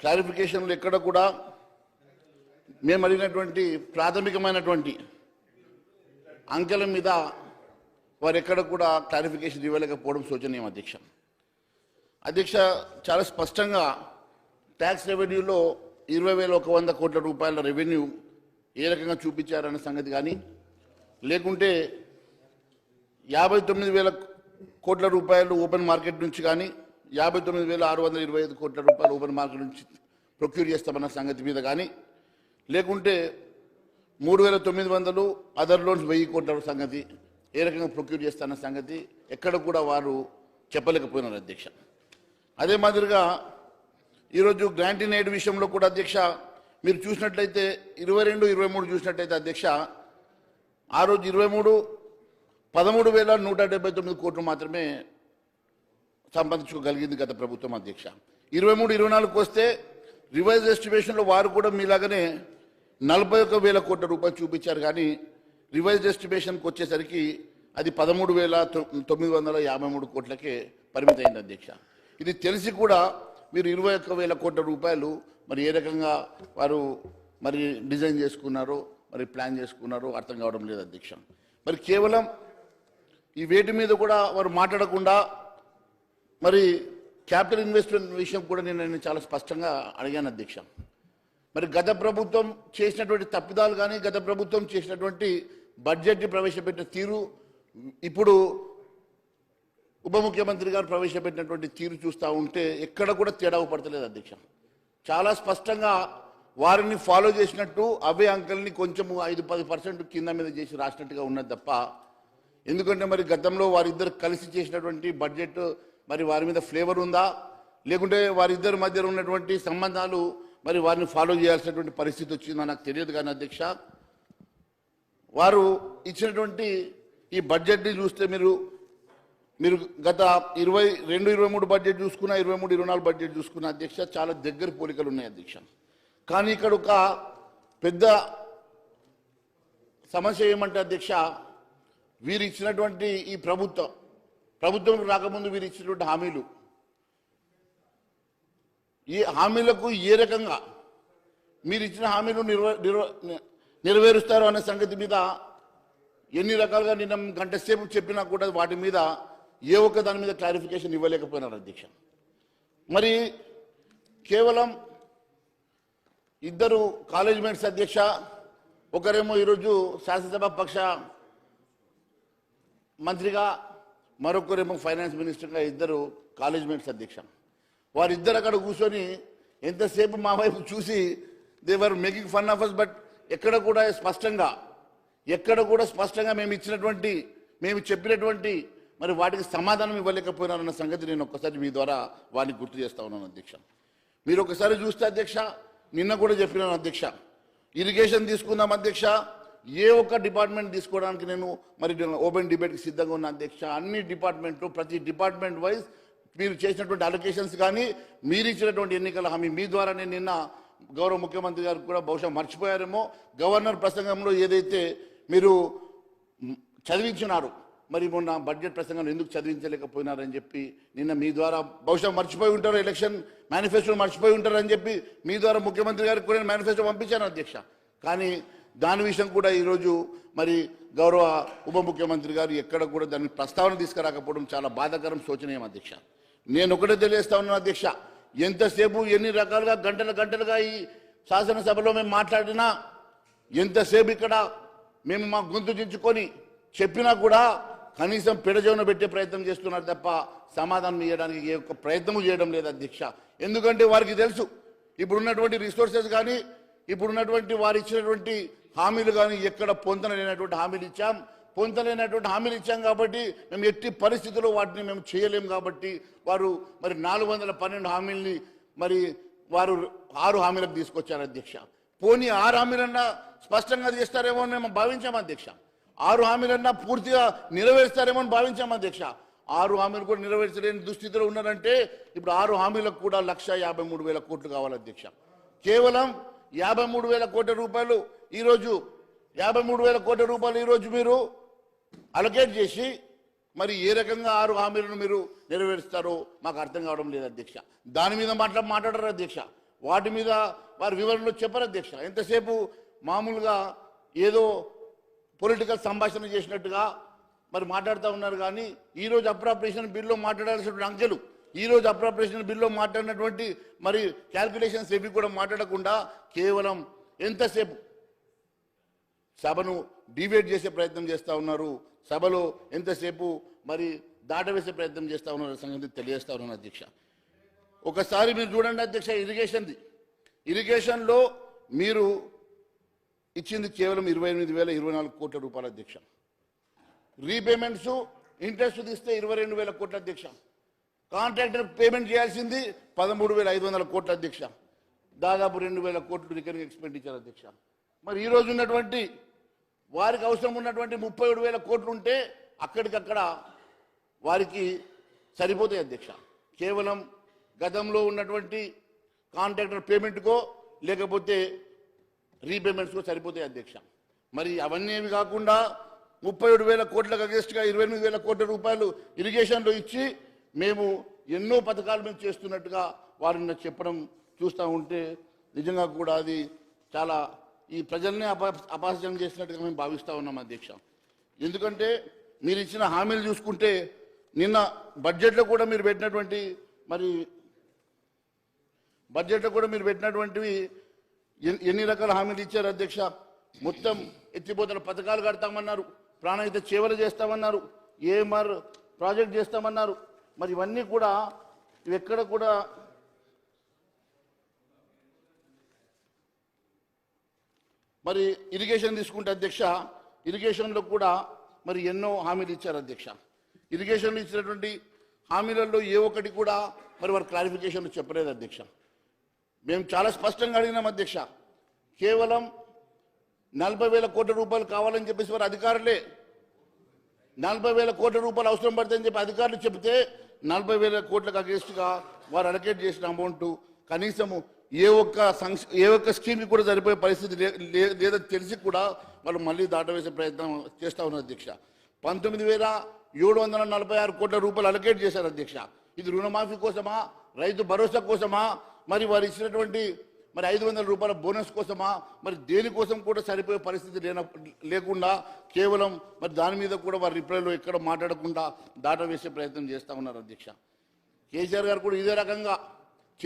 క్లారిఫికేషన్లు ఎక్కడ కూడా మేము అడిగినటువంటి ప్రాథమికమైనటువంటి అంకెల మీద వారు ఎక్కడ కూడా క్లారిఫికేషన్ ఇవ్వలేకపోవడం శోచనీయం అధ్యక్ష. అధ్యక్ష చాలా స్పష్టంగా ట్యాక్స్ రెవెన్యూలో ఇరవై వేల ఒక వంద కోట్ల రూపాయల రెవెన్యూ ఏ రకంగా చూపించారనే సంగతి కానీ లేకుంటే యాభై తొమ్మిది వేల కోట్ల రూపాయలు ఓపెన్ మార్కెట్ నుంచి కానీ యాభై తొమ్మిది వేల ఆరు వందల ఇరవై ఐదు కోట్ల రూపాయలు ఓపెన్ మార్కెట్ నుంచి ప్రొక్యూర్ చేస్తామన్న సంగతి మీద కానీ లేకుంటే మూడు వేల తొమ్మిది వందలు అదర్ లోన్స్ వెయ్యి కోట్ల సంగతి ఏ రకంగా ప్రొక్యూర్ చేస్తాన్న సంగతి ఎక్కడ కూడా వారు చెప్పలేకపోయినారు అధ్యక్ష. అదే మాదిరిగా ఈరోజు గ్రాంటీ ఎయిడ్ విషయంలో కూడా అధ్యక్ష మీరు చూసినట్లయితే ఇరవై రెండు ఇరవై మూడు చూసినట్లయితే అధ్యక్ష ఆ రోజు ఇరవై మూడు పదమూడు వేల నూట డెబ్బై తొమ్మిది కోట్లు మాత్రమే సంపాదించుకోగలిగింది గత ప్రభుత్వం అధ్యక్ష. ఇరవై మూడు ఇరవై నాలుగుకి వస్తే రివైజ్ ఎస్టిమేషన్లో వారు కూడా మీలాగనే నలభై ఒక వేల కోట్ల రూపాయలు చూపించారు కానీ రివైజ్ ఎస్టిమేషన్కి వచ్చేసరికి అది పదమూడు వేల తొమ్మిది వందల యాభై మూడు కోట్లకే పరిమితమైంది అధ్యక్ష. ఇది తెలిసి కూడా మీరు ఇరవై ఒక్క వేల కోట్ల రూపాయలు మరి ఏ రకంగా వారు మరి డిజైన్ చేసుకున్నారో మరి ప్లాన్ చేసుకున్నారో అర్థం కావడం లేదు అధ్యక్ష. మరి కేవలం ఈ వేటి మీద కూడా వారు మాట్లాడకుండా మరి క్యాపిటల్ ఇన్వెస్ట్మెంట్ విషయం కూడా నేను నేను చాలా స్పష్టంగా అడిగాను అధ్యక్ష. మరి గత ప్రభుత్వం చేసినటువంటి తప్పిదాలు కానీ గత ప్రభుత్వం చేసినటువంటి బడ్జెట్ని ప్రవేశపెట్టిన తీరు ఇప్పుడు ఉప ముఖ్యమంత్రి గారు ప్రవేశపెట్టినటువంటి తీరు చూస్తూ ఉంటే ఎక్కడ కూడా తేడా పడతలేదు అధ్యక్ష. చాలా స్పష్టంగా వారిని ఫాలో చేసినట్టు అవే అంకెల్ని కొంచెము ఐదు పది పర్సెంట్ కింద మీద చేసి రాసినట్టుగా ఉన్నది తప్ప ఎందుకంటే మరి గతంలో వారిద్దరు కలిసి చేసినటువంటి బడ్జెట్ మరి వారి మీద ఫ్లేవర్ ఉందా? లేకుంటే వారిద్దరి మధ్య ఉన్నటువంటి సంబంధాలు మరి వారిని ఫాలో చేయాల్సినటువంటి పరిస్థితి వచ్చిందో? నాకు తెలియదు కానీ అధ్యక్ష. వారు ఇచ్చినటువంటి ఈ బడ్జెట్ని చూస్తే మీరు మీరు గత ఇరవై రెండు ఇరవై మూడు బడ్జెట్ చూసుకున్న ఇరవై మూడు ఇరవై నాలుగు బడ్జెట్ చూసుకున్న అధ్యక్ష చాలా దగ్గర పోలికలు ఉన్నాయి అధ్యక్ష. కానీ ఇక్కడ ఒక పెద్ద సమస్య ఏమంటే అధ్యక్ష వీరు ఇచ్చినటువంటి ఈ ప్రభుత్వం ప్రభుత్వం రాకముందు వీరు ఇచ్చినటువంటి హామీలు. ఈ హామీలకు ఏ రకంగా మీరు ఇచ్చిన హామీలు నిర్వ నిర్వ- నెరవేరుస్తారు అనే సంగతి మీద ఎన్ని రకాలుగా నిన్న గంట సేపు చెప్పినా కూడా వాటి మీద ఏ ఒక్క దాని మీద క్లారిఫికేషన్ ఇవ్వలేకపోయినారు అధ్యక్ష. మరి కేవలం ఇద్దరు కాలేజ్ మేట్స్ అధ్యక్ష ఒకరేమో ఈరోజు శాసనసభ పక్ష మంత్రిగా మరొకరేమో ఫైనాన్స్ మినిస్టర్గా ఇద్దరు కాలేజ్ మేట్స్ అధ్యక్ష. వారిద్దరు అక్కడ కూర్చొని ఎంతసేపు మా వైపు చూసి they're making fun of us but ఎక్కడ కూడా స్పష్టంగా ఎక్కడ కూడా స్పష్టంగా మేము ఇచ్చినటువంటి మేము చెప్పినటువంటి మరి వాటికి సమాధానం ఇవ్వలేకపోయినారన్న సంగతి నేను ఒక్కసారి మీ ద్వారా వారిని గుర్తు చేస్తా ఉన్నాను అధ్యక్ష. మీరు ఒకసారి చూస్తే అధ్యక్ష నిన్న కూడా చెప్పినాను అధ్యక్ష. ఇరిగేషన్ తీసుకుందాం అధ్యక్ష ఏ ఒక్క డిపార్ట్మెంట్ తీసుకోవడానికి నేను మరి ఓపెన్ డిబేట్కి సిద్ధంగా ఉన్న అధ్యక్ష అన్ని డిపార్ట్మెంట్లు ప్రతి డిపార్ట్మెంట్ వైజ్ మీరు చేసినటువంటి అలొకేషన్స్ కానీ మీరు ఇచ్చినటువంటి ఎన్నికల హామీ మీ ద్వారానే నిన్న గౌరవ ముఖ్యమంత్రి గారు కూడా బహుశా మర్చిపోయారేమో. గవర్నర్ ప్రసంగంలో ఏదైతే మీరు చదివించినారు మరి మొన్న బడ్జెట్ ప్రసంగం ఎందుకు చదివించలేకపోయినారని చెప్పి నిన్న మీ ద్వారా బహుశా మర్చిపోయి ఉంటారు ఎలక్షన్ మేనిఫెస్టో మర్చిపోయి ఉంటారని చెప్పి మీ ద్వారా ముఖ్యమంత్రి గారికి కూడా మేనిఫెస్టో పంపించాను అధ్యక్ష. కానీ దాని విషయం కూడా ఈరోజు మరి గౌరవ ఉప ముఖ్యమంత్రి గారు ఎక్కడ కూడా దాని ప్రస్తావన తీసుకురాకపోవడం చాలా బాధాకరం శోచనీయం అధ్యక్ష. నేను ఒకటే తెలియస్తా ఉన్నాను అధ్యక్ష. ఎంతసేపు ఎన్ని రకాలుగా గంటల గంటలుగా ఈ శాసనసభలో మేము మాట్లాడినా ఎంతసేపు ఇక్కడ మేము మా గొంతు దించుకొని చెప్పినా కూడా కనీసం పెడజోన పెట్టే ప్రయత్నం చేస్తున్నారు తప్ప సమాధానం ఇవ్వడానికి ఏ ఒక్క ప్రయత్నము చేయడం లేదు అధ్యక్ష. ఎందుకంటే వారికి తెలుసు ఇప్పుడున్నటువంటి రిసోర్సెస్ కానీ ఇప్పుడున్నటువంటి వారు ఇచ్చినటువంటి హామీలు కానీ ఎక్కడ పొందలేనటువంటి హామీలు ఇచ్చాం. పొందలేనటువంటి హామీలు ఇచ్చాం కాబట్టి మేము ఎట్టి పరిస్థితుల్లో వాటిని మేము చేయలేము కాబట్టి వారు మరి నాలుగు వందల పన్నెండు హామీల్ని మరి వారు ఆరు హామీలకు తీసుకొచ్చారు అధ్యక్ష. పోనీ ఆరు హామీలన్నా స్పష్టంగా చేస్తారేమో అని మేము భావించాం అధ్యక్ష. ఆరు హామీలన్నా పూర్తిగా నెరవేరుస్తారేమో అని భావించాం అధ్యక్ష. ఆరు హామీలు కూడా నెరవేర్చలేని దుస్థితిలో ఉన్నారంటే ఇప్పుడు ఆరు హామీలకు కూడా లక్ష యాభై మూడు వేల కోట్లు కావాలి అధ్యక్ష. కేవలం యాభై మూడు వేల కోట్ల రూపాయలు ఈరోజు యాభై మూడు వేల కోట్ల రూపాయలు ఈరోజు మీరు అలొకేట్ చేసి మరి ఏ రకంగా ఆరు హామీలను మీరు నెరవేరుస్తారో మాకు అర్థం కావడం లేదు అధ్యక్ష. దాని మీద మాట్లా మాట్లాడరు అధ్యక్ష. వాటి మీద వారి వివరణలు చెప్పరు అధ్యక్ష. ఎంతసేపు మామూలుగా ఏదో పొలిటికల్ సంభాషణ చేసినట్టుగా మరి మాట్లాడుతూ ఉన్నారు కానీ ఈరోజు అప్రాపరేషన్ బిల్లో మాట్లాడాల్సినటువంటి అంకెలు ఈ రోజు అప్రాపరేషన్ బిల్లో మాట్లాడినటువంటి మరి క్యాల్కులేషన్స్ ఏవి కూడా మాట్లాడకుండా కేవలం ఎంతసేపు సభను డివేట్ చేసే ప్రయత్నం చేస్తూ ఉన్నారు. సభలో ఎంతసేపు మరి దాటవేసే ప్రయత్నం చేస్తూ ఉన్నారు సంగతి తెలియజేస్తా ఉన్నాను అధ్యక్ష. ఒకసారి మీరు చూడండి అధ్యక్ష ఇరిగేషన్ది. ఇరిగేషన్లో మీరు ఇచ్చింది కేవలం ఇరవై ఎనిమిది వేల ఇరవై నాలుగు కోట్ల రూపాయల అధ్యక్ష. రీపేమెంట్స్ ఇంట్రెస్ట్ తీస్తే ఇరవై రెండు వేల కోట్ల అధ్యక్ష. కాంట్రాక్టర్ పేమెంట్ చేయాల్సింది పదమూడు వేల ఐదు వందల కోట్ల అధ్యక్ష. దాదాపు రెండు వేల కోట్లు రికరింగ్ ఎక్స్పెండిచర్ అధ్యక్ష. మరి ఈరోజు ఉన్నటువంటి వారికి అవసరం ఉన్నటువంటి ముప్పై ఏడు వేల కోట్లు ఉంటే అక్కడికక్కడ వారికి సరిపోతాయి అధ్యక్ష. కేవలం గతంలో ఉన్నటువంటి కాంట్రాక్టర్ పేమెంట్కో లేకపోతే రీపేమెంట్స్కో సరిపోతాయి అధ్యక్ష. మరి అవన్నీ ఏమి కాకుండా ముప్పై ఏడు వేల కోట్లకు అగేస్ట్గా ఇరవై ఎనిమిది వేల కోట్ల రూపాయలు ఇరిగేషన్లో ఇచ్చి మేము ఎన్నో పథకాలు మేము చేస్తున్నట్టుగా వారిని చెప్పడం చూస్తూ ఉంటే నిజంగా కూడా అది చాలా ఈ ప్రజల్ని అపా అపహాస్యం చేసినట్టుగా మేము భావిస్తూ ఉన్నాం అధ్యక్ష. ఎందుకంటే మీరు ఇచ్చిన హామీలు చూసుకుంటే నిన్న బడ్జెట్లో కూడా మీరు పెట్టినటువంటి మరి బడ్జెట్లో కూడా మీరు పెట్టినటువంటివి ఎన్ని రకాల హామీలు ఇచ్చారు అధ్యక్ష? మొత్తం ఎత్తిపోతల పథకాలు కడతామన్నారు ప్రాణహిత చేవలు చేస్తామన్నారు ఏఎంఆర్ ప్రాజెక్ట్ చేస్తామన్నారు. మరి ఇవన్నీ కూడా ఇవి ఎక్కడ కూడా మరి ఇరిగేషన్ తీసుకుంటే అధ్యక్ష ఇరిగేషన్లో కూడా మరి ఎన్నో హామీలు ఇచ్చారు అధ్యక్ష. ఇరిగేషన్లో ఇచ్చినటువంటి హామీలలో ఏ ఒక్కటి కూడా మరి వారు క్లారిఫికేషన్ చెప్పలేదు అధ్యక్ష. మేము చాలా స్పష్టంగా అడిగినాం అధ్యక్ష కేవలం నలభై వేల కోట్ల రూపాయలు కావాలని చెప్పేసి వారు అధికారులే. నలభై వేల కోట్ల రూపాయలు అవసరం పడతాయని చెప్పి అధికారులు చెబితే నలభై వేల కోట్లకు అగేస్ట్గా వారు అలకేట్ చేసిన అమౌంట్ కనీసము ఏ ఒక్క సంక్ష ఏ ఒక్క స్కీమ్కి కూడా సరిపోయే పరిస్థితి లే- లేదని తెలిసి కూడా వాళ్ళు మళ్ళీ దాటవేసే ప్రయత్నం చేస్తూ ఉన్నారు అధ్యక్ష. పంతొమ్మిది వేల ఏడు వందల నలభై ఆరు కోట్ల రూపాయలు అలకేట్ చేశారు అధ్యక్ష. ఇది రుణమాఫీ కోసమా? రైతు భరోసా కోసమా? మరి వారు ఇచ్చినటువంటి మరి ఐదు వందల రూపాయల బోనస్ కోసమా? మరి దేనికోసం కూడా సరిపోయే పరిస్థితి లేన లేకుండా కేవలం మరి దాని మీద కూడా వారి రిప్లైలో ఎక్కడ మాట్లాడకుండా దాటవేసే ప్రయత్నం చేస్తూ ఉన్నారు అధ్యక్ష. కేసీఆర్ గారు కూడా ఇదే రకంగా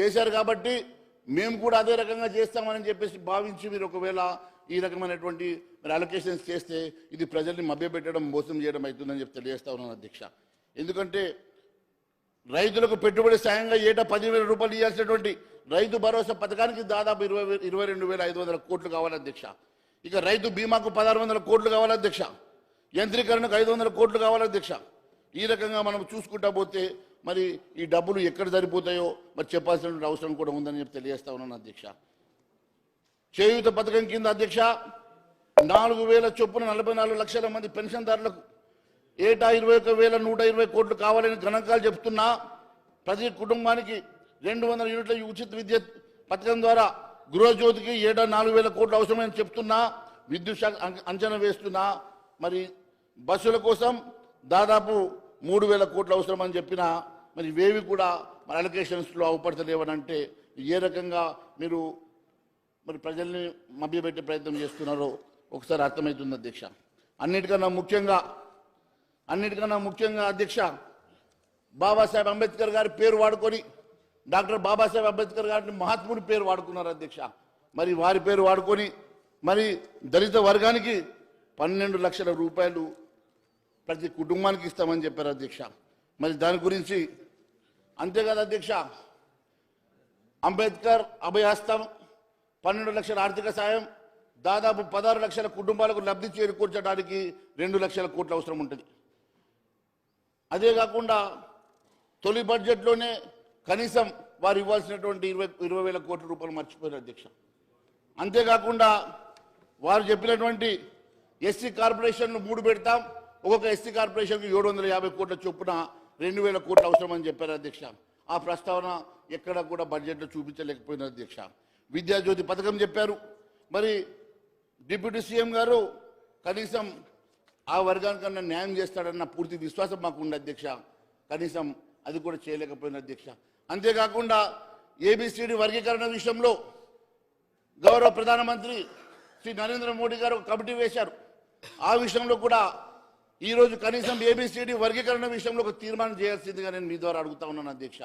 చేశారు కాబట్టి మేము కూడా అదే రకంగా చేస్తామని చెప్పేసి భావించి మీరు ఒకవేళ ఈ రకమైనటువంటి మరి అలొకేషన్స్ చేస్తే ఇది ప్రజల్ని మభ్యపెట్టడం మోసం చేయడం అవుతుందని చెప్పి తెలియజేస్తా ఉన్నాను అధ్యక్ష. ఎందుకంటే రైతులకు పెట్టుబడి సాయంగా ఏటా పదివేల రూపాయలు ఇవ్వాల్సినటువంటి రైతు భరోసా పథకానికి దాదాపు ఇరవై ఇరవై రెండు వేల ఐదు వందల కోట్లు కావాలి అధ్యక్ష. ఇక రైతు బీమాకు పదహారు వందల కోట్లు కావాలి అధ్యక్ష. యంత్రీకరణకు ఐదు వందల కోట్లు కావాలి అధ్యక్ష. ఈ రకంగా మనం చూసుకుంటా పోతే మరి ఈ డబ్బులు ఎక్కడ సరిపోతాయో మరి చెప్పాల్సిన అవసరం కూడా ఉందని చెప్పి తెలియజేస్తా ఉన్నాను అధ్యక్ష. చేయూత పథకం కింద అధ్యక్ష నాలుగు వేల చొప్పున నలభై నాలుగు లక్షల మంది పెన్షన్దారులకు ఏటా ఇరవై ఒక వేల నూట ఇరవై కోట్లు కావాలని గణాంకాలు చెప్తున్నా ప్రతి కుటుంబానికి రెండు వందల యూనిట్ల ఉచిత విద్యుత్ పథకం ద్వారా గృహజ్యోతికి ఏటా నాలుగు వేల కోట్లు అవసరమని చెప్తున్నా విద్యుత్ శాఖ అంచనా వేస్తున్నా మరి బస్సుల కోసం దాదాపు మూడు వేల కోట్లు అవసరమని చెప్పినా మరి ఇవేవి కూడా మరి అలొకేషన్స్లో అవపడతలేవని అంటే ఏ రకంగా మీరు మరి ప్రజల్ని మభ్యపెట్టే ప్రయత్నం చేస్తున్నారో ఒకసారి అర్థమవుతుంది అధ్యక్ష. అన్నిటికన్నా ముఖ్యంగా అన్నిటికన్నా ముఖ్యంగా అధ్యక్ష బాబాసాహెబ్ అంబేద్కర్ గారి పేరు వాడుకొని డాక్టర్ బాబాసాహెబ్ అంబేద్కర్ గారిని మహాత్ముడి పేరు వాడుకున్నారు అధ్యక్ష. మరి వారి పేరు వాడుకొని మరి దళిత వర్గానికి పన్నెండు లక్షల రూపాయలు ప్రతి కుటుంబానికి ఇస్తామని చెప్పారు అధ్యక్ష. మరి దాని గురించి అంతేకాదు అధ్యక్ష. అంబేద్కర్ అభయహస్తం పన్నెండు లక్షల ఆర్థిక సాయం దాదాపు పదహారు లక్షల కుటుంబాలకు లబ్ధి చేకూర్చడానికి రెండు లక్షల కోట్ల అవసరం ఉంటుంది. అదే కాకుండా తొలి బడ్జెట్లోనే కనీసం వారు ఇవ్వాల్సినటువంటి ఇరవై ఇరవై వేల కోట్ల రూపాయలు మర్చిపోయారు అధ్యక్ష. అంతేకాకుండా వారు చెప్పినటువంటి ఎస్సీ కార్పొరేషన్ను మూడు పెడతాం ఒక్కొక్క ఎస్సీ కార్పొరేషన్కి ఏడు వందల యాభై కోట్ల చొప్పున రెండు వేల కోట్లు అవసరమని చెప్పారు అధ్యక్ష. ఆ ప్రస్తావన ఎక్కడ కూడా బడ్జెట్లో చూపించలేకపోయినారు అధ్యక్ష. విద్యాజ్యోతి పథకం చెప్పారు. మరి డిప్యూటీ సీఎం గారు కనీసం ఆ వర్గానికన్నా న్యాయం చేస్తాడన్న పూర్తి విశ్వాసం మాకు ఉంది అధ్యక్ష. కనీసం అది కూడా చేయలేకపోయిన అధ్యక్ష. అంతేకాకుండా ఏబిసిడి వర్గీకరణ విషయంలో గౌరవ ప్రధానమంత్రి శ్రీ నరేంద్ర మోడీ గారు కమిటీ వేశారు. ఆ విషయంలో కూడా ఈ రోజు కనీసం ఏబిసిడి వర్గీకరణ విషయంలో ఒక తీర్మానం చేయాల్సిందిగా నేను మీ ద్వారా అడుగుతా ఉన్నాను అధ్యక్ష.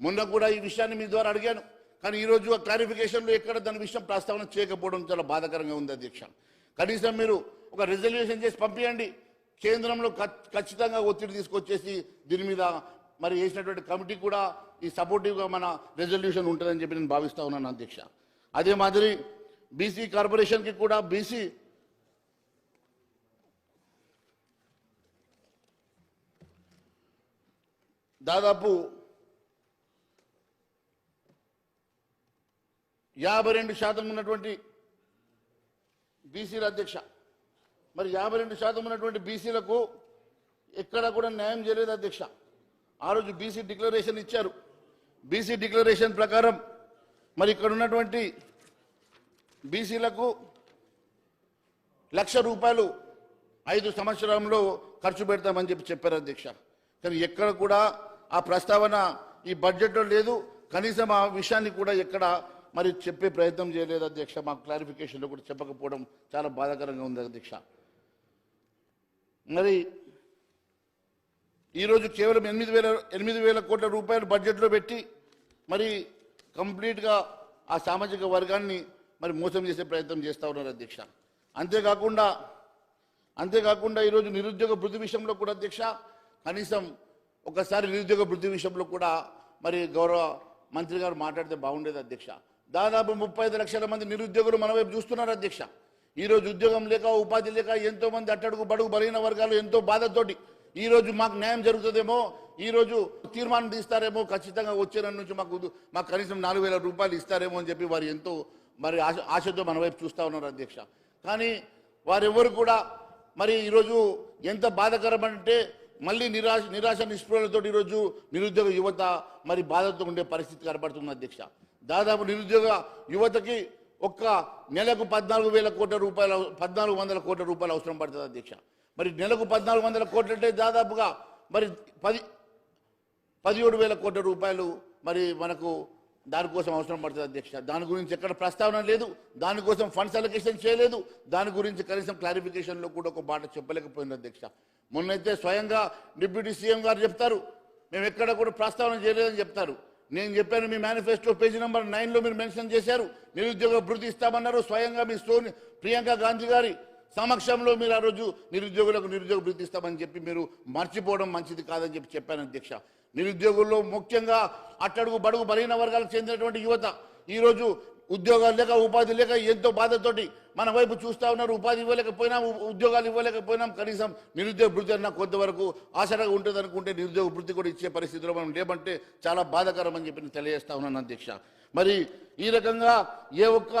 మొన్న కూడా ఈ విషయాన్ని మీ ద్వారా అడిగాను. కానీ ఈ రోజు ఆ క్లారిఫికేషన్లో ఎక్కడ దాని విషయం ప్రస్తావన చేయకపోవడం చాలా బాధాకరంగా ఉంది అధ్యక్ష. కనీసం మీరు ఒక రిజల్యూషన్ చేసి పంపించండి కేంద్రంలో ఖచ్చితంగా ఒత్తిడి తీసుకొచ్చేసి దీని మీద మరి వేసినటువంటి కమిటీ కూడా ఈ సపోర్టివ్గా మన రెజల్యూషన్ ఉంటుందని చెప్పి నేను భావిస్తా ఉన్నాను అధ్యక్ష. అదే మాదిరి బీసీ కార్పొరేషన్కి కూడా బీసీ దాదాపు యాభై రెండు శాతం ఉన్నటువంటి బీసీల అధ్యక్ష. మరి యాభై రెండు శాతం ఉన్నటువంటి బీసీలకు ఎక్కడ కూడా న్యాయం చేయలేదు అధ్యక్ష. ఆ రోజు బీసీ డిక్లరేషన్ ఇచ్చారు. బీసీ డిక్లరేషన్ ప్రకారం మరి ఇక్కడ ఉన్నటువంటి బీసీలకు లక్ష రూపాయలు ఐదు సంవత్సరంలో ఖర్చు పెడతామని చెప్పి చెప్పారు అధ్యక్ష. కానీ ఎక్కడ కూడా ఆ ప్రస్తావన ఈ బడ్జెట్లో లేదు. కనీసం ఆ విషయాన్ని కూడా ఎక్కడ మరి చెప్పే ప్రయత్నం చేయలేదు అధ్యక్ష. మాకు క్లారిఫికేషన్లో కూడా చెప్పకపోవడం చాలా బాధాకరంగా ఉంది అధ్యక్ష. మరి ఈరోజు కేవలం ఎనిమిది వేల ఎనిమిది వేల కోట్ల రూపాయలు బడ్జెట్లో పెట్టి మరి కంప్లీట్గా ఆ సామాజిక వర్గాన్ని మరి మోసం చేసే ప్రయత్నం చేస్తూ ఉన్నారు అధ్యక్ష. అంతేకాకుండా అంతేకాకుండా ఈరోజు నిరుద్యోగ వృద్ధి విషయంలో కూడా అధ్యక్ష కనీసం ఒకసారి నిరుద్యోగ వృద్ధి విషయంలో కూడా మరి గౌరవ మంత్రి గారు మాట్లాడితే బాగుండేది అధ్యక్ష. దాదాపు ముప్పై ఐదు లక్షల మంది నిరుద్యోగులు మన వైపు చూస్తున్నారు అధ్యక్ష. ఈరోజు ఉద్యోగం లేక ఉపాధి లేక ఎంతో మంది అట్టడుగు బడుగు బలహీన వర్గాలు ఎంతో బాధతోటి ఈ రోజు మాకు న్యాయం జరుగుతుందేమో ఈరోజు తీర్మానం తీస్తారేమో ఖచ్చితంగా వచ్చే నెల నుంచి మాకు మాకు కనీసం నాలుగు వేల రూపాయలు ఇస్తారేమో అని చెప్పి వారు ఎంతో మరి ఆశ ఆశతో మన వైపు చూస్తూ ఉన్నారు అధ్యక్ష. కానీ వారెవరు కూడా మరి ఈరోజు ఎంత బాధకరం అంటే మళ్ళీ నిరాశ నిరాశ నిస్పృహలతో ఈరోజు నిరుద్యోగ యువత మరి బాధతో ఉండే పరిస్థితి కనబడుతుంది అధ్యక్ష. దాదాపు నిరుద్యోగ యువతకి ఒక్క నెలకు పద్నాలుగు వేల కోట్ల రూపాయలు పద్నాలుగు వందల కోట్ల రూపాయలు అవసరం పడుతుంది అధ్యక్ష. మరి నెలకు పద్నాలుగు వందల కోట్లు అంటే దాదాపుగా మరి పది పదిహేడు వేల కోట్ల రూపాయలు మరి మనకు దానికోసం అవసరం పడుతుంది అధ్యక్ష. దాని గురించి ఎక్కడ ప్రస్తావన లేదు దానికోసం ఫండ్స్ అలొకేషన్ చేయలేదు దాని గురించి కనీసం క్లారిఫికేషన్లో కూడా ఒక మాట చెప్పలేకపోయింది అధ్యక్ష. మొన్నైతే స్వయంగా డిప్యూటీ సీఎం గారు చెప్తారు మేము ఎక్కడ కూడా ప్రస్తావన చేయలేదని చెప్తారు. నేను చెప్పాను మీ మేనిఫెస్టో పేజీ నెంబర్ నైన్లో మీరు మెన్షన్ చేశారు నిరుద్యోగ భృతి ఇస్తామన్నారు స్వయంగా మీ సోని ప్రియాంక గాంధీ గారి సమక్షంలో మీరు ఆ రోజు నిరుద్యోగులకు నిరుద్యోగ భృతి ఇస్తామని చెప్పి మీరు మర్చిపోవడం మంచిది కాదని చెప్పి చెప్పాను అధ్యక్ష. నిరుద్యోగుల్లో ముఖ్యంగా అట్టడుగు బడుగు బలహీన వర్గాలకు చెందినటువంటి యువత ఈరోజు ఉద్యోగాలు లేక ఉపాధి లేక ఎంతో బాధతోటి మన వైపు చూస్తా ఉన్నారు. ఉపాధి ఇవ్వలేకపోయినాం ఉద్యోగాలు ఇవ్వలేకపోయినాం. కనీసం నిరుద్యోగ భృతి అన్న కొంతవరకు ఆశగా ఉంటుంది అనుకుంటే నిరుద్యోగ భృతి కూడా ఇచ్చే పరిస్థితిలో మనం లేమంటే చాలా బాధాకరం అని చెప్పి నేను తెలియజేస్తా ఉన్నాను అధ్యక్ష. మరి ఈ రకంగా ఏ ఒక్క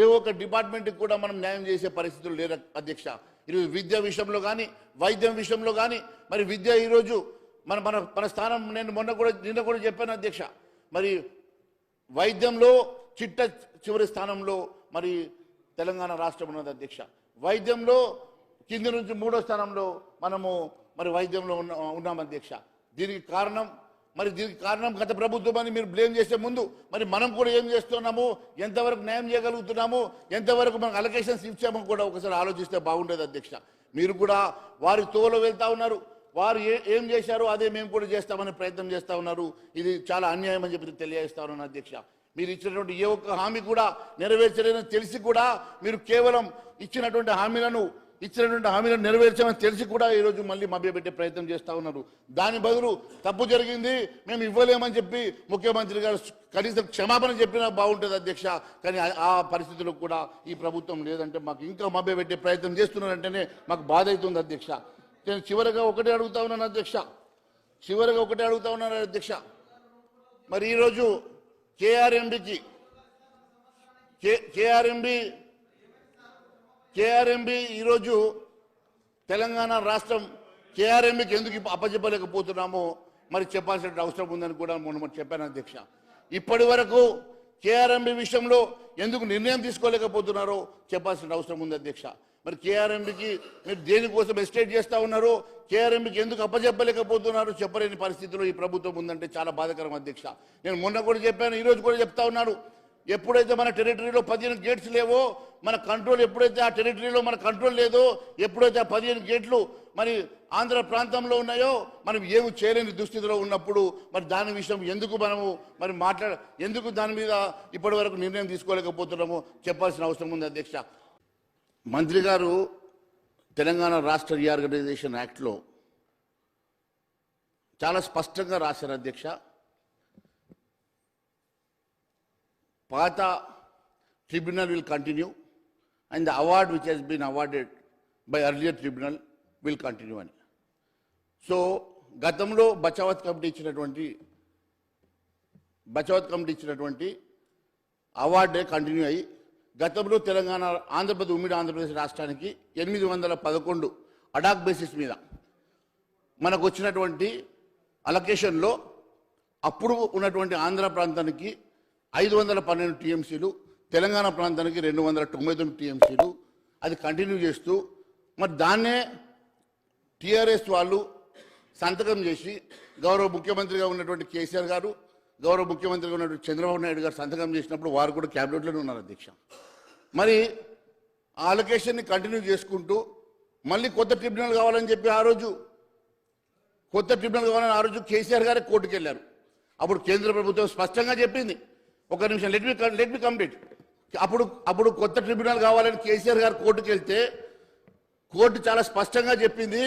ఏ ఒక్క డిపార్ట్మెంట్కి కూడా మనం న్యాయం చేసే పరిస్థితులు లేరు అధ్యక్ష. ఈరోజు విద్య విషయంలో కానీ వైద్యం విషయంలో కానీ మరి విద్య ఈరోజు మన మన మన స్థానం నేను మొన్న కూడా నిన్న కూడా చెప్పాను అధ్యక్ష. మరి వైద్యంలో చిట్ట చివరి స్థానంలో మరి తెలంగాణ రాష్ట్రం ఉన్నది అధ్యక్ష. వైద్యంలో కింది నుంచి మూడో స్థానంలో మనము మరి వైద్యంలో ఉన్న ఉన్నాం అధ్యక్ష. దీనికి కారణం మరి దీనికి కారణం గత ప్రభుత్వం అని మీరు బ్లేమ్ చేసే ముందు మరి మనం కూడా ఏం చేస్తున్నాము ఎంతవరకు న్యాయం చేయగలుగుతున్నాము ఎంతవరకు మనకు అలొకేషన్స్ ఇచ్చామో కూడా ఒకసారి ఆలోచిస్తే బాగుండేది అధ్యక్ష. మీరు కూడా వారి తోలో వెళ్తా ఉన్నారు వారు ఏ ఏం చేశారో అదే మేము కూడా చేస్తామని ప్రయత్నం చేస్తూ ఉన్నారు. ఇది చాలా అన్యాయం అని చెప్పి తెలియజేస్తా ఉన్నాను అధ్యక్ష. మీరు ఇచ్చినటువంటి ఏ ఒక్క హామీ కూడా నెరవేర్చలేదని తెలిసి కూడా మీరు కేవలం ఇచ్చినటువంటి హామీలను ఇచ్చినటువంటి హామీలను నెరవేర్చామని తెలిసి కూడా ఈరోజు మళ్ళీ మభ్యపెట్టే ప్రయత్నం చేస్తూ ఉన్నారు. దాని బదులు తప్పు జరిగింది మేము ఇవ్వలేమని చెప్పి ముఖ్యమంత్రి గారు కనీసం క్షమాపణ చెప్పినా బాగుంటుంది అధ్యక్ష కానీ ఆ- పరిస్థితుల్లో కూడా ఈ ప్రభుత్వం లేదంటే మాకు ఇంకా మభ్యపెట్టే ప్రయత్నం చేస్తున్నారంటేనే మాకు బాధ అవుతుంది అధ్యక్ష. నేను చివరగా ఒకటే అడుగుతా ఉన్నాను అధ్యక్ష. చివరగా ఒకటే అడుగుతా ఉన్నాను అధ్యక్ష. మరి ఈరోజు కేఆర్ఎంబికి కేఆర్ఎంబి కేఆర్ఎంబి ఈరోజు తెలంగాణ రాష్ట్రం కేఆర్ఎంబికి ఎందుకు అప్పచెప్పలేకపోతున్నామో మరి చెప్పాల్సిన అవసరం ఉందని కూడా మొన్న చెప్పాను అధ్యక్ష. ఇప్పటి వరకు కేఆర్ఎంబి విషయంలో ఎందుకు నిర్ణయం తీసుకోలేకపోతున్నారో చెప్పాల్సిన అవసరం ఉంది అధ్యక్ష. మరి కేఆర్ఎంబికి మీరు దేనికోసం ఎస్టేట్ చేస్తూ ఉన్నారు? కేఆర్ఎంబికి ఎందుకు అప్పచెప్పలేకపోతున్నారు చెప్పలేని పరిస్థితిలో ఈ ప్రభుత్వం ఉందంటే చాలా బాధకరం అధ్యక్ష. నేను మొన్న కూడా చెప్పాను ఈరోజు కూడా చెప్తా ఉన్నారు ఎప్పుడైతే మన టెరిటరీలో పదిహేను గేట్స్ లేవో మన కంట్రోల్ ఎప్పుడైతే ఆ టెరిటరీలో మన కంట్రోల్ లేదో ఎప్పుడైతే ఆ పదిహేను గేట్లు మరి ఆంధ్ర ప్రాంతంలో ఉన్నాయో మనం ఏమి చేయలేని దుస్థితిలో ఉన్నప్పుడు మరి దాని విషయం ఎందుకు మనము మరి మాట్లాడ ఎందుకు దాని మీద ఇప్పటి వరకు నిర్ణయం తీసుకోలేకపోతున్నామో చెప్పాల్సిన అవసరం ఉంది అధ్యక్ష. మంత్రి గారు తెలంగాణ రాష్ట్ర రీఆర్గనైజేషన్ యాక్ట్లో చాలా స్పష్టంగా రాశారు అధ్యక్ష. పాత tribunal will continue and the award which has been awarded by earlier tribunal will continue అని. సో గతంలో బచావత్ కమిటీ ఇచ్చినటువంటి బచావత్ కమిటీ ఇచ్చినటువంటి అవార్డే కంటిన్యూ అయ్యి గతంలో తెలంగాణ ఆంధ్రప్రదేశ్ ఉమ్మడి ఆంధ్రప్రదేశ్ రాష్ట్రానికి ఎనిమిది వందల పదకొండు అడాక్ బేసిస్ మీద మనకు వచ్చినటువంటి అలొకేషన్లో అప్పుడు ఉన్నటువంటి ఆంధ్ర ప్రాంతానికి ఐదు వందల పన్నెండు టీఎంసీలు తెలంగాణ ప్రాంతానికి రెండు వందల తొంభై తొమ్మిది టీఎంసీలు. అది కంటిన్యూ చేస్తూ మరి దాన్నే టీఆర్ఎస్ వాళ్ళు సంతకం చేసి గౌరవ ముఖ్యమంత్రిగా ఉన్నటువంటి కేసీఆర్ గారు గౌరవ ముఖ్యమంత్రిగా ఉన్నటువంటి చంద్రబాబు నాయుడు గారు సంతకం చేసినప్పుడు వారు కూడా క్యాబినెట్లోనే ఉన్నారు అధ్యక్ష. మరి ఆ అలొకేషన్ని కంటిన్యూ చేసుకుంటూ మళ్ళీ కొత్త ట్రిబ్యునల్ కావాలని చెప్పి ఆ రోజు కొత్త ట్రిబ్యునల్ కావాలని ఆ రోజు కేసీఆర్ గారే కోర్టుకు వెళ్ళారు. అప్పుడు కేంద్ర ప్రభుత్వం స్పష్టంగా చెప్పింది. ఒక నిమిషం let me let me complete అప్పుడు అప్పుడు కొత్త ట్రిబ్యునల్ కావాలని కేసీఆర్ గారు కోర్టుకు వెళ్తే కోర్టు చాలా స్పష్టంగా చెప్పింది.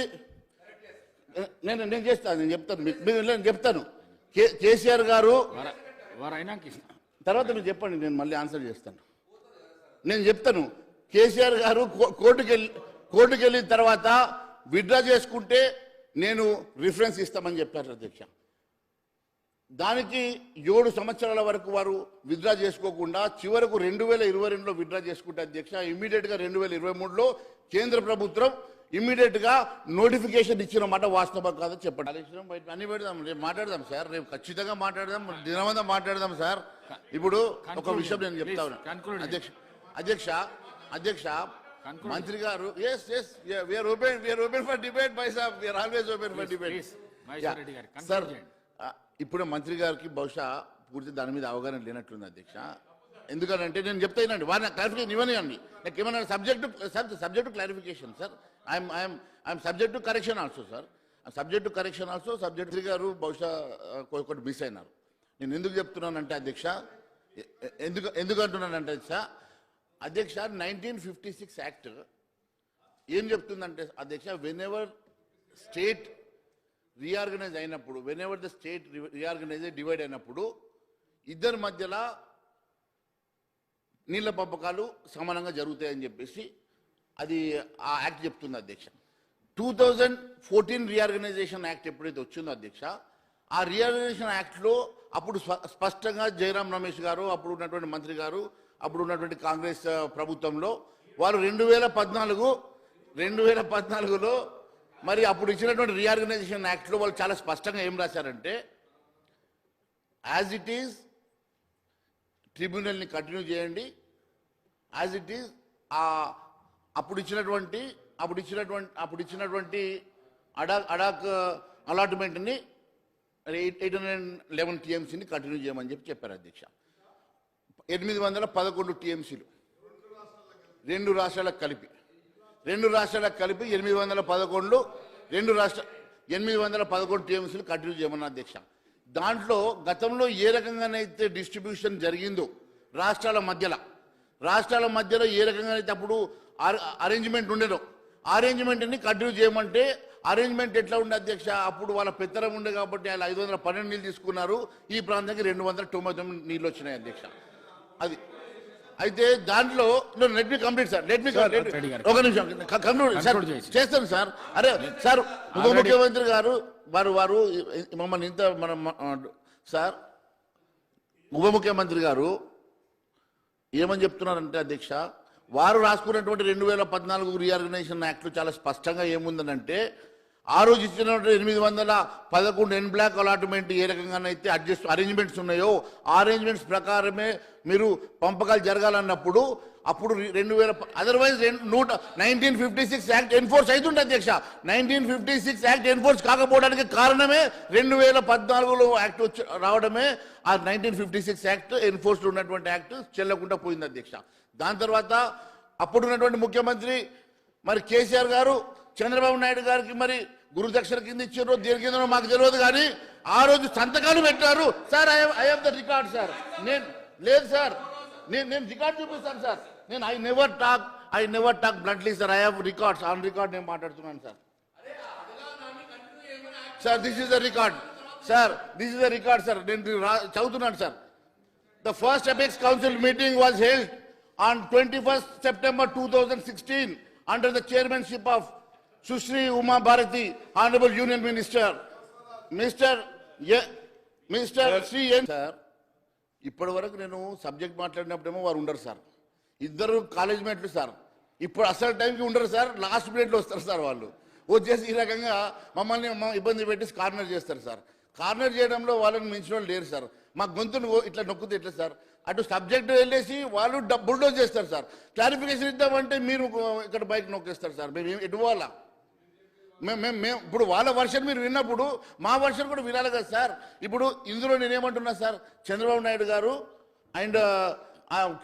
నేను నేను చేస్తాను నేను చెప్తాను మీకు మీరు నేను చెప్తాను. కేసీఆర్ గారు తర్వాత మీరు చెప్పండి నేను మళ్ళీ ఆన్సర్ చేస్తాను. నేను చెప్తాను. కేసీఆర్ గారు కో- కోర్టుకు వెళ్ళి కోర్టుకు వెళ్ళిన తర్వాత విత్డ్రా చేసుకుంటే నేను రిఫరెన్స్ ఇస్తామని చెప్పారు అధ్యక్ష. దానికి ఏడు సంవత్సరాల వరకు వారు విత్డ్రా చేసుకోకుండా చివరకు రెండు వేల ఇరవై రెండులో విత్డ్రా చేసుకుంటే అధ్యక్ష ఇమ్మీడియట్గా రెండు వేల ఇరవై మూడులో కేంద్ర ప్రభుత్వం ఇమ్మీడియట్గా నోటిఫికేషన్ ఇచ్చిన మాట వాస్తవం కాదో చెప్పండి. బయట అన్ని పెడదాం రేపు మాట్లాడదాం సార్ రేపు ఖచ్చితంగా మాట్లాడదాం దినమంతా మాట్లాడదాం సార్. ఇప్పుడు ఒక విషయం నేను చేయండి. చెప్తా Please, conclude ఉన్నాను అధ్యక్ష అధ్యక్ష అధ్యక్ష. మంత్రి గారు yes yes we are open we are open for debate by sir we are always open for debate sir. ఇప్పుడు మంత్రి గారికి బహుశా పూర్తి దాని మీద అవగాహన లేనట్లుంది అధ్యక్ష. ఎందుకంటే నేను చెప్తానండి వారిని క్లారిఫికేషన్ ఇవ్వనివ్వండి. నాకు ఏమన్నా subject subject clarification sir I'm I'm I'm subject correction also sir subject correction also subject గారు బహుశా ఒకటి మిస్ అయినారు. నేను ఎందుకు చెప్తున్నానంటే అధ్యక్ష ఎందుకు ఎందుకు అంటున్నానంటే అధ్యక్ష అధ్యక్ష నైన్టీన్ ఫిఫ్టీ సిక్స్ యాక్ట్ ఏం చెప్తుందంటే అధ్యక్ష వెన్ ఎవర్ స్టేట్ రీఆర్గనైజ్ అయినప్పుడు whenever the state reorganise divide అయినప్పుడు ఇద్దరి మధ్యలో నీళ్ళ పంపకాలు సమానంగా జరుగుతాయని చెప్పేసి అది ఆ యాక్ట్ చెప్తుంది అధ్యక్ష. Two thousand fourteen reorganisation act ఎప్పుడైతే వచ్చిందో అధ్యక్ష ఆ రీఆర్గనైజేషన్ యాక్ట్లో అప్పుడు స్ప- స్పష్టంగా జయరాం రమేష్ గారు అప్పుడు ఉన్నటువంటి మంత్రి గారు అప్పుడు ఉన్నటువంటి కాంగ్రెస్ ప్రభుత్వంలో వారు రెండు వేల పద్నాలుగు రెండు వేల పద్నాలుగులో మరి అప్పుడు ఇచ్చినటువంటి రీఆర్గనైజేషన్ యాక్ట్లో వాళ్ళు చాలా స్పష్టంగా ఏం రాశారంటే యాజ్ ఇట్ ఈజ్ ట్రిబ్యునల్ని కంటిన్యూ చేయండి. యాజ్ ఇట్ ఈజ్ అప్పుడు ఇచ్చినటువంటి అప్పుడు ఇచ్చినటువంటి అప్పుడు ఇచ్చినటువంటి అడాక్ అడాక్ అలాట్మెంట్ని ఎయిట్ ఎయిట్ హండ్రెడ్ లెవెన్ టీఎంసీని కంటిన్యూ చేయమని చెప్పి చెప్పారు అధ్యక్ష. ఎనిమిది వందల పదకొండు టీఎంసీలు. రెండు రాష్ట్రాలకు కలిపి. రెండు రాష్ట్రాలకు కలిపి ఎనిమిది వందల పదకొండు రెండు రాష్ట్ర ఎనిమిది వందల పదకొండు టీఎంసీలు కంటిన్యూ చేయమన్న అధ్యక్ష. దాంట్లో గతంలో ఏ రకంగానైతే డిస్ట్రిబ్యూషన్ జరిగిందో రాష్ట్రాల మధ్యలో రాష్ట్రాల మధ్యలో ఏ రకంగానైతే అప్పుడు అరేంజ్మెంట్ ఉండేదో అరేంజ్మెంట్ని కంటిన్యూ చేయమంటే అరేంజ్మెంట్ ఎట్లా ఉండే అధ్యక్ష? అప్పుడు వాళ్ళ పెత్తనం ఉండే కాబట్టి వాళ్ళు ఐదు వందల పన్నెండు నీళ్ళు తీసుకున్నారు. ఈ ప్రాంతానికి రెండు వందల తొంభై తొమ్మిది నీళ్ళు వచ్చినాయి అధ్యక్ష. అది. అయితే దాంట్లో let me complete sir let me. ఒక నిమిషం సార్. చేస్తాను సార్. అరే సార్ ఉప ముఖ్యమంత్రి గారు వారు వారు మమ్మల్ని ఇంత మనం సార్ ఉప ముఖ్యమంత్రి గారు ఏమని చెప్తున్నారంటే అధ్యక్ష వారు రాసుకున్నటువంటి రెండు వేల పద్నాలుగు రీఆర్గనైజేషన్ యాక్ట్ చాలా స్పష్టంగా ఏముందనంటే ఆ రోజు ఇచ్చినటువంటి ఎనిమిది వందల పదకొండు ఎన్ బ్లాక్ అలాట్మెంట్ ఏ రకంగానైతే అడ్జస్ట్ అరేంజ్మెంట్స్ ఉన్నాయో ఆ అరేంజ్మెంట్స్ ప్రకారమే మీరు పంపకాలు జరగాలన్నప్పుడు అప్పుడు రెండు వేల అదర్వైజ్ నూట nineteen fifty six act enforce అవుతుండే అధ్యక్ష nineteen fifty six act enforce కాకపోవడానికి కారణమే రెండు వేల పద్నాలుగులో యాక్ట్ వచ్చి రావడమే ఆ nineteen fifty six act enforced ఉన్నటువంటి యాక్ట్ చెల్లకుండా పోయింది అధ్యక్ష. దాని తర్వాత అప్పుడు ఉన్నటువంటి ముఖ్యమంత్రి మరి కేసీఆర్ గారు చంద్రబాబు నాయుడు గారికి మరి గురుదక్షిణ కింద ఇచ్చారో దేని కింద మాకు తెలియదు కానీ ఆ రోజు సంతకాలు పెట్టారు. Sir I I have the record sir. నేను లేదు సార్. నేను నేను రికార్డ్ చూపిస్తాను సార్. నేను I never talk I never talk boldly sir. I have records on record నేను మాట్లాడుతున్నాను sir. Sir this is the record sir this is the record sir. నేను చదువుతున్నాను sir. The first apex council meeting was held on twenty first September two thousand sixteen under the chairmanship of Sushri Uma Bharati, Honorable Union Minister, Mr. Ye- Mr. Sri N. Sir, ఇప్పటి వరకు నేను subject మాట్లాడినప్పుడేమో వారు ఉండరు sir ఇద్దరు college మేట్లు sir ఇప్పుడు అసలు టైంకి ఉండరు సార్ లాస్ట్ మినిట్లో వస్తారు సార్ వాళ్ళు. వచ్చేసి ఈ రకంగా మమ్మల్ని ఇబ్బంది పెట్టి కార్నర్ చేస్తారు సార్ కార్నర్ చేయడంలో వాళ్ళని మించిన వాళ్ళు లేరు సార్ మా గొంతును ఇట్లా నొక్కితే ఎట్లా సార్ అటు సబ్జెక్ట్ వెళ్ళేసి వాళ్ళు బుల్డోజ్ చేస్తారు సార్ క్లారిఫికేషన్ ఇద్దామంటే మీరు ఓ, ఇక్కడ బైక్ నొక్కేస్తారు సార్ మేము ఏం- ఎటు పోవాలా? మేము మేము మేము ఇప్పుడు వాళ్ళ వర్షన్ మీరు విన్నప్పుడు మా వర్షన్ కూడా వినాలి కదా సార్. ఇప్పుడు ఇందులో నేనేమంటున్నా సార్ చంద్రబాబు నాయుడు గారు అండ్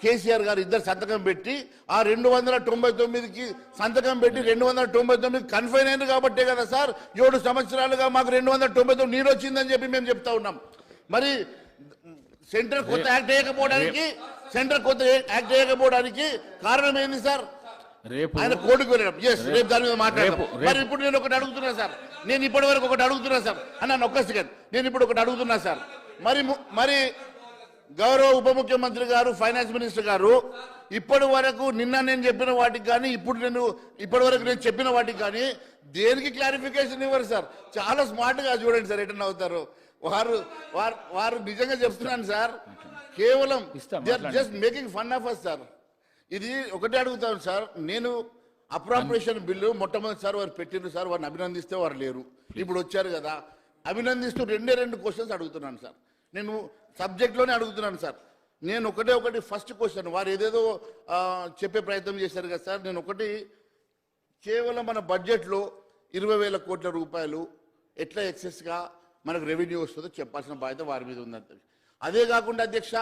కేసీఆర్ గారు ఇద్దరు సంతకం పెట్టి ఆ రెండు వందల తొంభై తొమ్మిదికి సంతకం పెట్టి రెండు వందల తొంభై తొమ్మిది కన్ఫైన్ అయింది కాబట్టే కదా సార్. ఏడు సంవత్సరాలుగా మాకు రెండు వందల తొంభై తొమ్మిది నీరు వచ్చిందని చెప్పి మేము చెప్తా ఉన్నాం. మరి సెంటర్ కొత్త యాక్ట్ వేయకపోవడానికి సెంటర్ కొత్త యాక్ట్ వేయకపోవడానికి కారణం ఏంది సార్? రేపు ఆయన కోర్టుకు వెళ్ళడం. ఎస్ రేపు దాని మీద మాట్లాడదాం. మరి ఇప్పుడు నేను ఒకటి అడుగుతున్నా సార్. నేను ఇప్పటి వరకు ఒకటి అడుగుతున్నా సార్. అన్న ఒక్క సెకండ్ నేను ఇప్పుడు ఒకటి అడుగుతున్నా సార్. మరి మరి గౌరవ ఉప ముఖ్యమంత్రి గారు ఫైనాన్స్ మినిస్టర్ గారు ఇప్పటి వరకు నిన్న నేను చెప్పిన వాటికి కానీ ఇప్పుడు నేను ఇప్పటి వరకు నేను చెప్పిన వాటికి కానీ దేనికి క్లారిఫికేషన్ ఇవ్వరు సార్? చాలా స్మార్ట్గా చూడండి సార్ ఎటన్నా అవుతారు. వారు వారు వారు నిజంగా చెప్తున్నాను సార్. కేవలం just. Making fun of us sir. ఇది ఒకటే అడుగుతాను సార్. నేను అప్రాపరేషన్ బిల్లు మొట్టమొదటిసారి వారు పెట్టిండ్రు సార్ వారిని అభినందిస్తే వారు లేరు. ఇప్పుడు వచ్చారు కదా అభినందిస్తూ రెండే రెండు క్వశ్చన్స్ అడుగుతున్నాను సార్. నేను సబ్జెక్ట్లోనే అడుగుతున్నాను సార్. నేను ఒకటే ఒకటి ఫస్ట్ క్వశ్చన్ వారు ఏదేదో చెప్పే ప్రయత్నం చేశారు కదా సార్. నేను ఒకటి కేవలం మన బడ్జెట్లో ఇరవై వేల కోట్ల రూపాయలు ఎట్లా ఎక్సెస్గా మనకు రెవెన్యూ వస్తుందో చెప్పాల్సిన బాధ్యత వారి మీద ఉందంటే. అదే కాకుండా అధ్యక్ష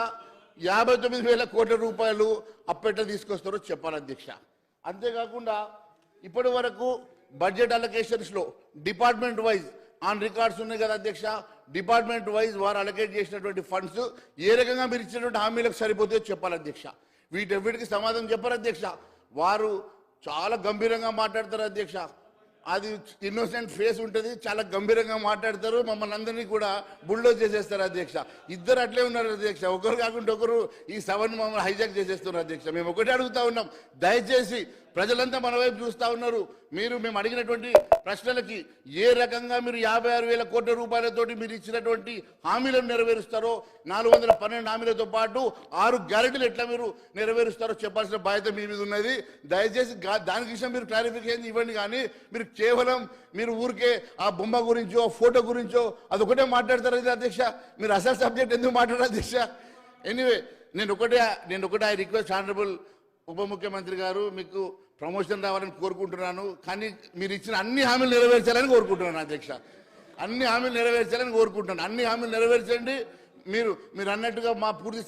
యాభై తొమ్మిది వేల కోట్ల రూపాయలు అప్పెట్ట తీసుకొస్తారో చెప్పాలి అధ్యక్ష అంతేకాకుండా ఇప్పటి వరకు బడ్జెట్ అలొకేషన్స్లో డిపార్ట్మెంట్ వైజ్ ఆన్ రికార్డ్స్ ఉన్నాయి కదా అధ్యక్ష. డిపార్ట్మెంట్ వైజ్ వారు అలొకేట్ చేసినటువంటి ఫండ్స్ ఏ రకంగా మీరు ఇచ్చినటువంటి హామీలకు సరిపోతే చెప్పాలి అధ్యక్ష. వీటన్నిటికీ సమాధానం చెప్పారు అధ్యక్ష. వారు చాలా గంభీరంగా మాట్లాడతారు అధ్యక్ష. అది ఇన్నోసెంట్ ఫేస్ ఉంటుంది చాలా గంభీరంగా మాట్లాడతారు మమ్మల్ని అందరినీ కూడా బుల్డోజ్ చేసేస్తారు అధ్యక్ష. ఇద్దరు అట్లే ఉన్నారు అధ్యక్ష. ఒకరు కాకుండా ఒకరు ఈ సభను మమ్మల్ని హైజాక్ చేసేస్తున్నారు అధ్యక్ష. మేము ఒకటే అడుగుతా ఉన్నాం. దయచేసి ప్రజలంతా మన వైపు చూస్తా ఉన్నారు. మీరు మేము అడిగినటువంటి ప్రశ్నలకి ఏ రకంగా మీరు యాభై ఆరు వేల కోట్ల రూపాయలతోటి మీరు ఇచ్చినటువంటి హామీలను నెరవేరుస్తారో నాలుగు వందల పన్నెండు హామీలతో పాటు ఆరు గ్యారెంటీలు ఎట్లా మీరు నెరవేరుస్తారో చెప్పాల్సిన బాధ్యత మీ మీద ఉన్నది. దయచేసి దాని విషయం మీరు క్లారిఫికేషన్ ఇవ్వండి కానీ మీరు కేవలం మీరు ఊరికే ఆ బొమ్మ గురించో ఫోటో గురించో అదొకటే మాట్లాడతారు కదా అధ్యక్ష. మీరు అసలు సబ్జెక్ట్ ఎందుకు మాట్లాడారు అధ్యక్ష? ఎనీవే నేను ఒకటే నేను ఒకటే ఐ రిక్వెస్ట్ ఆనరబుల్ ఉప ముఖ్యమంత్రి గారు మీకు ప్రమోషన్ రావాలని కోరుకుంటున్నాను కానీ మీరు ఇచ్చిన అన్ని హామీలు నెరవేర్చాలని కోరుకుంటున్నాను అధ్యక్ష. అన్ని హామీలు నెరవేర్చాలని కోరుకుంటున్నాను. అన్ని హామీలు నెరవేర్చండి. మీరు మీరు అన్నట్టుగా మా పూర్తి